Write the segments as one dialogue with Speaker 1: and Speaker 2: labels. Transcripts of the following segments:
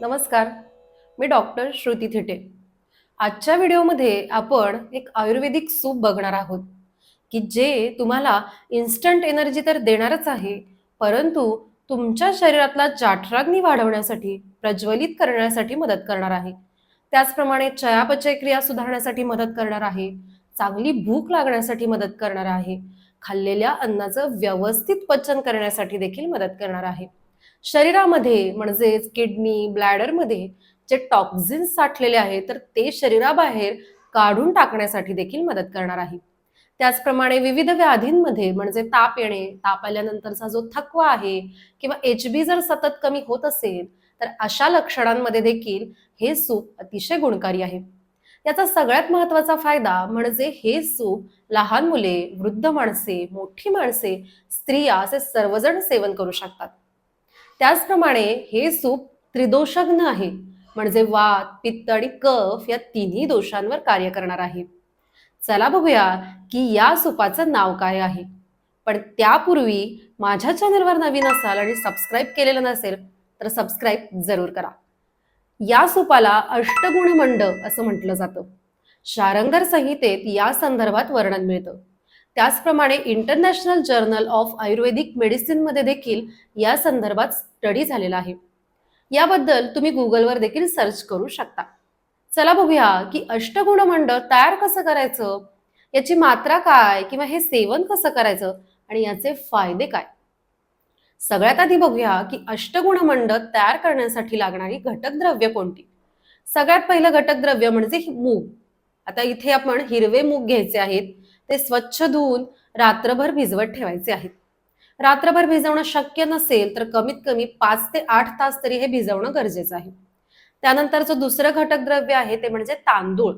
Speaker 1: नमस्कार मी डॉक्टर श्रुती थिटे. आजच्या व्हिडिओमध्ये आपण एक आयुर्वेदिक सूप बघणार आहोत की जे तुम्हाला इन्स्टंट एनर्जी तर देणारच आहे परंतु तुमच्या शरीरातला जाठराग्नी वाढवण्यासाठी प्रज्वलित करण्यासाठी मदत करणार आहे. त्याचप्रमाणे चयापचय क्रिया सुधारण्यासाठी मदत करणार आहे चांगली भूक लागण्यासाठी मदत करणार आहे खाल्लेल्या अन्नाचं व्यवस्थित पचन करण्यासाठी देखील मदत करणार आहे. शरीरामध्ये म्हणजेच किडनी ब्लॅडरमध्ये जे टॉक्झिन्स साठलेले आहेत तर ते शरीराबाहेर काढून टाकण्यासाठी देखील मदत करणार आहे. त्याचप्रमाणे विविध व्याधींमध्ये म्हणजे ताप येणे ताप आल्यानंतरचा जो थकवा आहे किंवा एच बी जर सतत कमी होत असेल तर अशा लक्षणांमध्ये देखील हे सूप अतिशय गुणकारी आहे. याचा सगळ्यात महत्त्वाचा फायदा म्हणजे हे सूप लहान मुले वृद्ध माणसे मोठी माणसे स्त्रिया असे सर्वजण सेवन करू शकतात. त्याचप्रमाणे हे सूप त्रिदोषज्ञ आहे. म्हणजे वात पित्त आणि कफ या तिन्ही दोषांवर कार्य करणार आहे. चला बघूया की या सूपाचं नाव काय आहे. पण त्यापूर्वी माझ्या चॅनलवर नवीन असाल आणि सबस्क्राईब केलेलं नसेल तर सबस्क्राईब जरूर करा. या सूपाला अष्टगुणमंड असं म्हटलं जातं. शारंगर संहितेत या संदर्भात वर्णन मिळतं. त्याचप्रमाणे इंटरनॅशनल जर्नल ऑफ आयुर्वेदिक मेडिसिनमध्ये देखील या संदर्भात स्टडी झालेला आहे. याबद्दल तुम्ही गुगलवर देखील सर्च करू शकता. चला बघूया की अष्टगुणमंडळ तयार कसं करायचं? याची मात्रा काय किंवा हे सेवन कसं करायचं? आणि याचे फायदे काय? सगळ्यात आधी बघूया की अष्टगुणमंड तयार करण्यासाठी लागणारी घटक द्रव्य कोणती? सगळ्यात पहिलं घटक द्रव्य म्हणजे मूग. आता इथे आपण हिरवे मूग घ्यायचे आहेत. ते स्वच्छ धुवून रात्रभर भिजवत ठेवायचे आहेत. रात्रभर भिजवणं शक्य नसेल तर कमीत कमी पाच ते आठ तास तरी हे भिजवणं गरजेचं आहे. त्यानंतरचं दुसरं घटक द्रव्य आहे ते म्हणजे तांदूळ.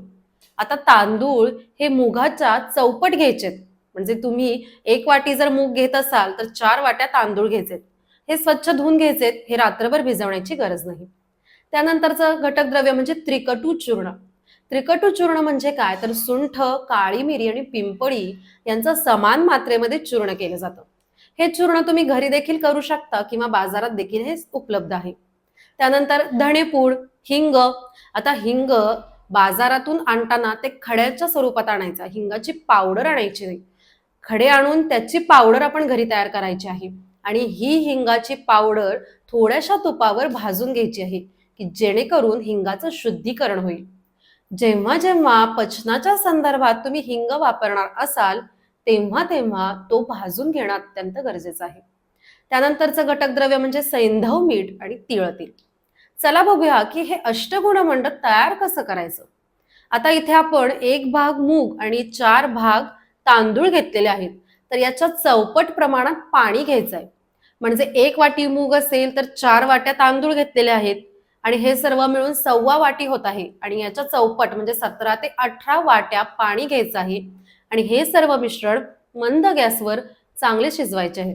Speaker 1: आता तांदूळ हे मुगाच्या चौपट घ्यायचेत. म्हणजे तुम्ही एक वाटी जर मूग घेत असाल तर चार वाट्या तांदूळ घ्यायचेत. हे स्वच्छ धुवून घ्यायचेत हे रात्रभर भिजवण्याची गरज नाही. त्यानंतरचं घटक द्रव्य म्हणजे त्रिकटू चूर्ण. त्रिकटू चूर्ण म्हणजे काय? तर सुंठ काळी मिरी आणि पिंपळी यांचं समान मात्रेमध्ये चूर्ण केलं जातं. हे चूर्ण तुम्ही घरी देखील करू शकता किंवा बाजारात देखील हे उपलब्ध आहे. त्यानंतर धणेपूड हिंग. आता हिंग बाजारातून आणताना ते खड्याच्या स्वरूपात आणायचा हिंगाची पावडर आणायची नाही. खडे आणून त्याची पावडर आपण घरी तयार करायची आहे. आणि ही हिंगाची पावडर थोड्याशा तुपावर भाजून घ्यायची आहे की जेणेकरून हिंगाचं शुद्धीकरण होईल. जेव्हा जेव्हा पचनाच्या संदर्भात तुम्ही हिंग वापरणार असाल तेव्हा तेव्हा तो भाजून घेणं अत्यंत गरजेचं आहे. त्यानंतरचं घटक द्रव्य म्हणजे सैंधव मीठ आणि तिळतील चला बघूया की हे अष्टगुण मंडप तयार कसं करायचं? आता इथे आपण एक भाग मूग आणि चार भाग तांदूळ घेतलेले आहेत. तर याच्या चौपट प्रमाणात पाणी घ्यायचं आहे म्हणजे एक वाटी मूग असेल तर चार वाट्या तांदूळ घेतलेले आहेत. आणि हे सर्व मिळून सव्वा वाटी होत आहे. आणि याच्या चौपट म्हणजे सतरा ते अठरा वाट्या पाणी घ्यायचं आहे. आणि हे सर्व मिश्रण मंद गॅसवर चांगले शिजवायचे आहे.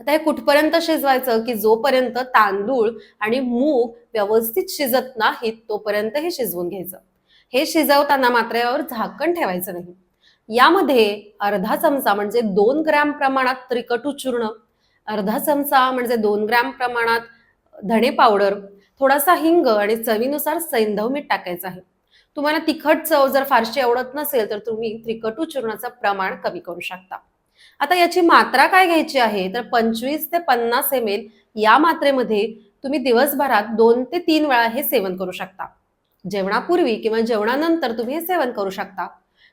Speaker 1: आता हे कुठपर्यंत शिजवायचं? की जोपर्यंत तांदूळ आणि मूग व्यवस्थित शिजत नाहीत तोपर्यंत हे शिजवून घ्यायचं. हे शिजवताना मात्र यावर झाकण ठेवायचं नाही. यामध्ये अर्धा चमचा म्हणजे दोन ग्रॅम प्रमाणात त्रिकटू चूर्ण अर्धा चमचा म्हणजे दोन ग्रॅम प्रमाणात धणे पावडर थोडासा हिंग आणि चवीनुसार सैंधव मीठ टाकायचं आहे. तुम्हाला तिखट चव जर फारशी आवडत नसेल तर तुम्ही त्रिकटू चूर्णाचं प्रमाण कमी करू शकता. आता याची मात्रा काय घ्यायची आहे? तर पंचवीस ते पन्नास एम एल या मात्रेमध्ये तुम्ही दिवसभरात दोन ते तीन वेळा हे सेवन करू शकता. जेवणापूर्वी किंवा जेवणानंतर तुम्ही हे सेवन करू शकता.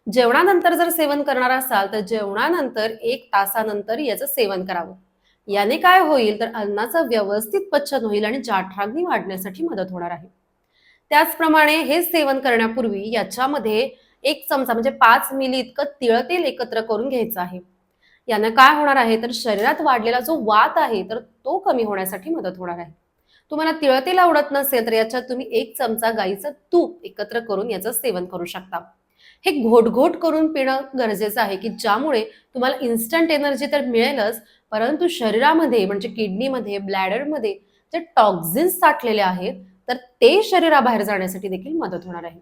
Speaker 1: जेवणानंतर जर सेवन करणार असाल तर जेवणानंतर एक तासानंतर याचं सेवन करावं. याने काय होईल तर अन्नाचं व्यवस्थित पचन होईल आणि जाठराग्नी वाढण्यासाठी मदत होणार आहे. त्याचप्रमाणे हे सेवन करण्यापूर्वी याच्यामध्ये एक चमचा म्हणजे पाच मिली इतकं तिळ तेल एकत्र करून घ्यायचं आहे. यानं काय होणार आहे तर शरीरात वाढलेला जो वात आहे तर तो कमी होण्यासाठी मदत होणार आहे. तुम्हाला तिळतेल आवडत नसेल तर याच्यात तुम्ही एक चमचा गाईचं तूप एकत्र करून याचं सेवन करू शकता. हे घोटघोट करून पिणं गरजेचं आहे की ज्यामुळे तुम्हाला इन्स्टंट एनर्जी तर मिळेलच परंतु शरीरामध्ये म्हणजे किडनीमध्ये ब्लॅडरमध्ये जे टॉक्झिन्स साठलेले आहेत तर ते शरीराबाहेर जाण्यासाठी देखील मदत होणार आहे.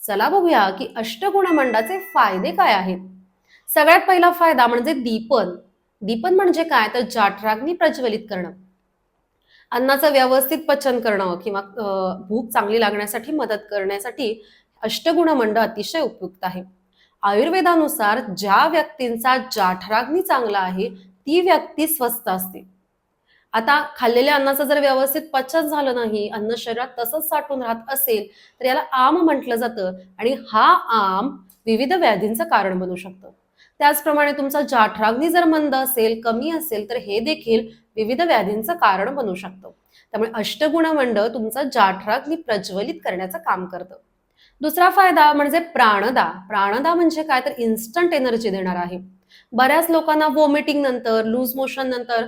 Speaker 1: चला बघूया की अष्टगुणमंडाचे फायदे काय आहेत. सगळ्यात पहिला फायदा म्हणजे दीपन. दीपन म्हणजे काय? तर जाठराग्नी प्रज्वलित करणं. अन्नाचं व्यवस्थित पचन करणं किंवा भूक चांगली लागण्यासाठी मदत करण्यासाठी अष्टगुणमंड अतिशय उपयुक्त आहे. आयुर्वेदानुसार ज्या व्यक्तींचा जाठराग्नी चांगला आहे ती व्यक्ती स्वस्थ असते. आता खाल्लेल्या अन्नाचं जर व्यवस्थित पचन झालं नाही अन्न शरीरात तसंच साठून राहत असेल तर याला आम म्हटलं जातं आणि हा आम विविध व्याधींचं कारण बनू शकतं. त्याचप्रमाणे तुमचा जाठराग्नी जर मंद असेल कमी असेल तर हे देखील विविध व्याधींचं कारण बनू शकतं. त्यामुळे अष्टगुणमंड तुमचा जाठराग्नी प्रज्वलित करण्याचं काम करतं. दुसरा फायदा म्हणजे प्राणदा. प्राणदा म्हणजे काय? तर इन्स्टंट एनर्जी देणार आहे. बऱ्याच लोकांना वॉमिटिंग नंतर लूज मोशन नंतर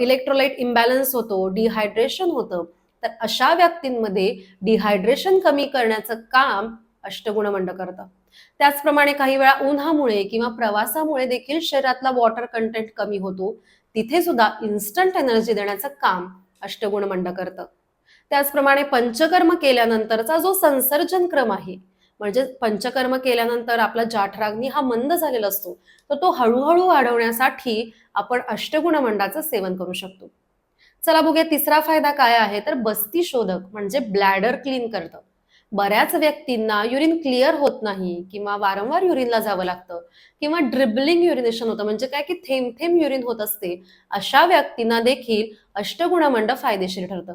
Speaker 1: इलेक्ट्रोलाइट इम्बॅलन्स होतो डिहायड्रेशन होतं. तर अशा व्यक्तींमध्ये डिहायड्रेशन कमी करण्याचं काम अष्टगुणमंड करतं. त्याचप्रमाणे काही वेळा उन्हामुळे किंवा प्रवासामुळे देखील शरीरातला वॉटर कंटेंट कमी होतो. तिथे सुद्धा इन्स्टंट एनर्जी देण्याचं काम अष्टगुणमंड करतं. त्याचप्रमाणे पंचकर्म केल्यानंतरचा जो संसर्जन क्रम आहे म्हणजे पंचकर्म केल्यानंतर आपला जाठराग्नी हा मंद झालेला असतो. तर तो हळूहळू वाढवण्यासाठी आपण अष्टगुणमंडाचं सेवन करू शकतो. चला बघूया तिसरा फायदा काय आहे? तर बस्ती शोधक म्हणजे ब्लॅडर क्लीन करतं. बऱ्याच व्यक्तींना युरिन क्लिअर होत नाही किंवा वारंवार युरिनला जावं लागतं किंवा ड्रिबलिंग युरिनेशन होतं. म्हणजे काय? की थेंब थेंब युरिन होत असते. अशा व्यक्तींना देखील अष्टगुणमंड फायदेशीर ठरतं.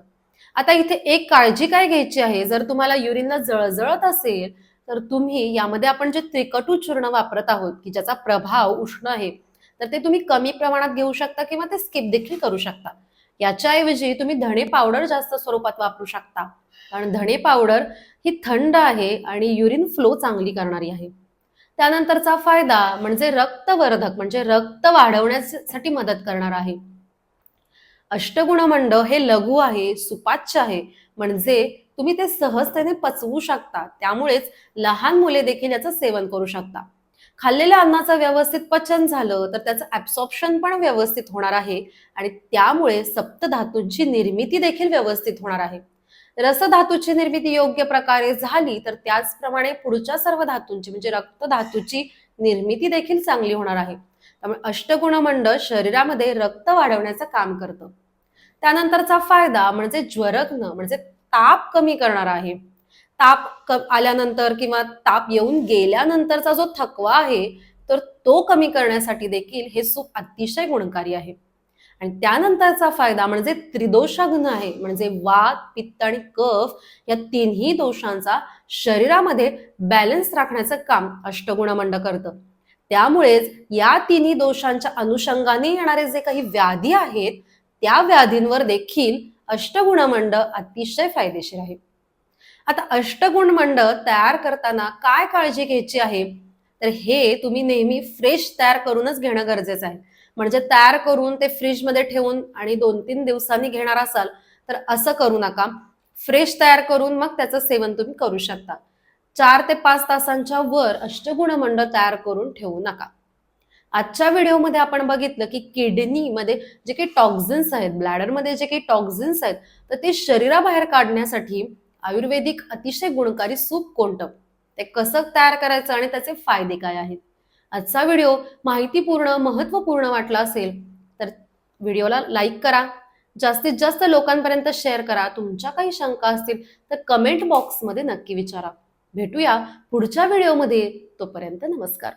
Speaker 1: आता इथे एक काळजी काय घ्यायची आहे? जर तुम्हाला युरिनला जळजळत असेल तर तुम्ही यामध्ये आपण जे त्रिकटू चूर्ण वापरत आहोत की ज्याचा प्रभाव उष्ण आहे तर ते तुम्ही कमी प्रमाणात घेऊ शकता किंवा ते स्किप देखील करू शकता. याच्याऐवजी तुम्ही धणे पावडर जास्त स्वरूपात वापरू शकता. कारण धणे पावडर ही थंड आहे आणि युरिन फ्लो चांगली करणारी आहे. त्यानंतरचा फायदा म्हणजे रक्तवर्धक म्हणजे रक्त वाढवण्यासाठी मदत करणार आहे. अष्टगुणमंड हे लघु आहे सुपाच्य आहे म्हणजे तुम्ही ते सहजतेने पचवू शकता. त्यामुळेच लहान मुले देखील याचं सेवन करू शकता. खाल्लेल्या अन्नाचं व्यवस्थित पचन झालं तर त्याचं ऍब्सॉर्प्शन पण व्यवस्थित होणार आहे. आणि त्यामुळे सप्तधातूंची निर्मिती देखील व्यवस्थित होणार आहे. रसधातूची निर्मिती योग्य प्रकारे झाली तर त्याचप्रमाणे पुढच्या सर्व धातूंची म्हणजे रक्त धातूची निर्मिती देखील चांगली होणार आहे. त्यामुळे अष्टगुणमंड शरीरामध्ये रक्त वाढवण्याचं काम करतं. त्यानंतरचा फायदा म्हणजे ज्वरग्न म्हणजे ताप कमी करणार आहे. ताप आल्यानंतर किंवा ताप येऊन गेल्यानंतरचा जो थकवा आहे तर तो कमी करण्यासाठी देखील हे सूप अतिशय गुणकारी आहे. आणि त्यानंतरचा फायदा म्हणजे त्रिदोषाग्न आहे म्हणजे वात पित्त आणि कफ या तिन्ही दोषांचा शरीरामध्ये बॅलन्स राखण्याचं काम अष्टगुणमंड करतं. त्यामुळेच या तिन्ही दोषांच्या अनुषंगाने येणारे जे काही व्याधी आहेत त्या व्याधींवर देखील अष्टगुणमंड अतिशय फायदेशीर आहे. आता अष्टगुण मंड तयार करताना काय काळजी घ्यायची आहे? तर हे तुम्ही नेहमी फ्रेश तयार करूनच घेणं गरजेचं आहे. म्हणजे तयार करून ते फ्रीजमध्ये ठेवून आणि दोन तीन दिवसांनी घेणार असाल तर असं करू नका. फ्रेश तयार करून मग त्याचं सेवन तुम्ही करू शकता. चार ते पाच तासांच्या वर अष्टगुणमंड तयार करून ठेवू नका. आजच्या व्हिडिओमध्ये आपण बघितलं की किडनीमध्ये जे काही टॉक्झिन्स आहेत ब्लॅडरमध्ये जे काही टॉक्झिन्स आहेत तर ते शरीराबाहेर काढण्यासाठी आयुर्वेदिक अतिशय गुणकारी सूप कोणतं? ते कसं तयार करायचं आणि त्याचे फायदे काय आहेत? आजचा व्हिडिओ माहितीपूर्ण महत्त्वपूर्ण वाटला असेल तर व्हिडिओला लाईक करा. जास्तीत जास्त लोकांपर्यंत शेअर करा. तुमच्या काही शंका असतील तर कमेंट बॉक्समध्ये नक्की विचारा. भेटूया पुढच्या व्हिडिओमध्ये. तोपर्यंत नमस्कार.